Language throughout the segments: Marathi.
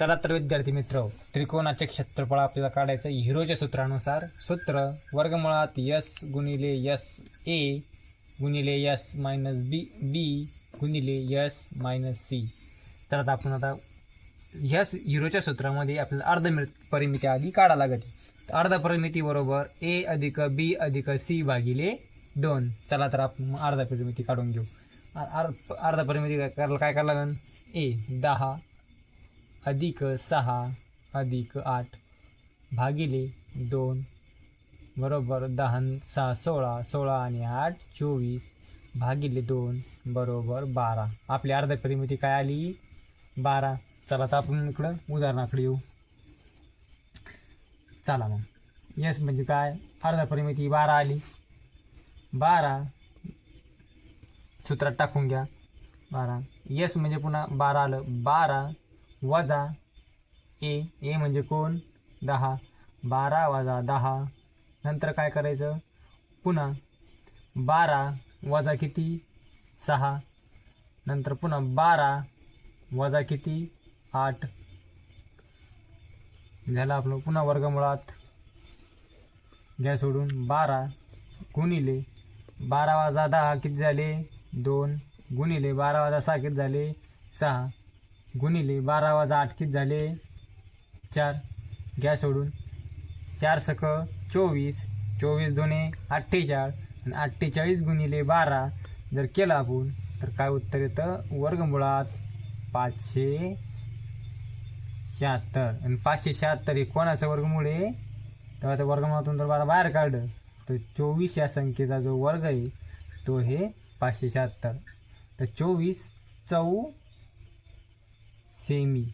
चला तर विद्यार्थी मित्र त्रिकोणाचे क्षेत्रफळ आपल्याला काढायचं हिरोच्या सूत्रानुसार सूत्र वर्गमुळात यस गुणिले यस ए गुणिले यस मायनस बी बी गुणिले यस मायनस सी. तर आता आपण आता ह्या हिरोच्या सूत्रामध्ये आपल्याला अर्ध मिळ परिमिती आधी काढा लागते तर अर्ध परिमिती बरोबर ए अधिक बी अधिक सी भागिले दोन. चला तर आपण अर्धा परिमिती काढून घेऊ. अ- अर्ध अर्धा परिमिती काय करायला काय करावं लागेल ए दहा. अधिक सहा अधिक आठ भागिले दोन बरोबर दहा सहा सोळा सोळा आणि आठ चोवीस भागिले दोन बरोबर बारा. आपली अर्ध परिमिती काय आली? बारा. चला तर आपण इकडं उदाहरणाकडे येऊ. चला मग. यस म्हणजे काय? अर्धा परिमिती बारा आली. बारा. सूत्रात टाकून घ्या. बारा. यस म्हणजे पुन्हा बारा आलं. बारा. वजा ए. ए म्हणजे कोण? दहा. बारा वजा दहा. नंतर काय करायचं? पुन्हा बारा वजा किती? सहा. नंतर पुन्हा बारा वजा किती? आठ. झालं आपलं पुन्हा वर्गमुळात. घ्या सोडून बारा गुणिले बारा वाजा दहा किती झाले? दोन. गुणिले बारा वाजा सहा किती झाले? सहा. गुणिले बारा वाजा आठ किती झाले? चार. गॅस सोडून. चार सक चोवीस. चोवीस दोन्ही अठ्ठेचाळीस आणि अठ्ठेचाळीस गुणिले बारा जर केलं आपण तर काय उत्तर येतं? वर्गमुळात पाचशे शहात्तर. आणि पाचशे शहात्तर हे कोणाचं वर्गमूळ आहे? तेव्हा त्या वर्गमुळातून जर बारा बाहेर काढलं तर चोवीस या संख्येचा जो वर्ग आहे तो हे पाचशे शहात्तर. तर चोवीस चौ सेमी.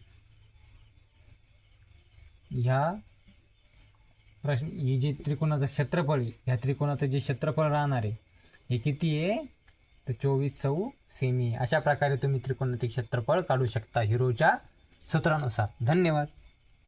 ह्या प्रश्न ही जे त्रिकोणाचं क्षेत्रफळ आहे ह्या त्रिकोणाचं जे क्षेत्रफळ राहणार आहे हे किती आहे? तर चोवीस चौ सेमी आहे. अशा प्रकारे तुम्ही त्रिकोणाचे क्षेत्रफळ काढू शकता हिरोच्या सूत्रानुसार. धन्यवाद.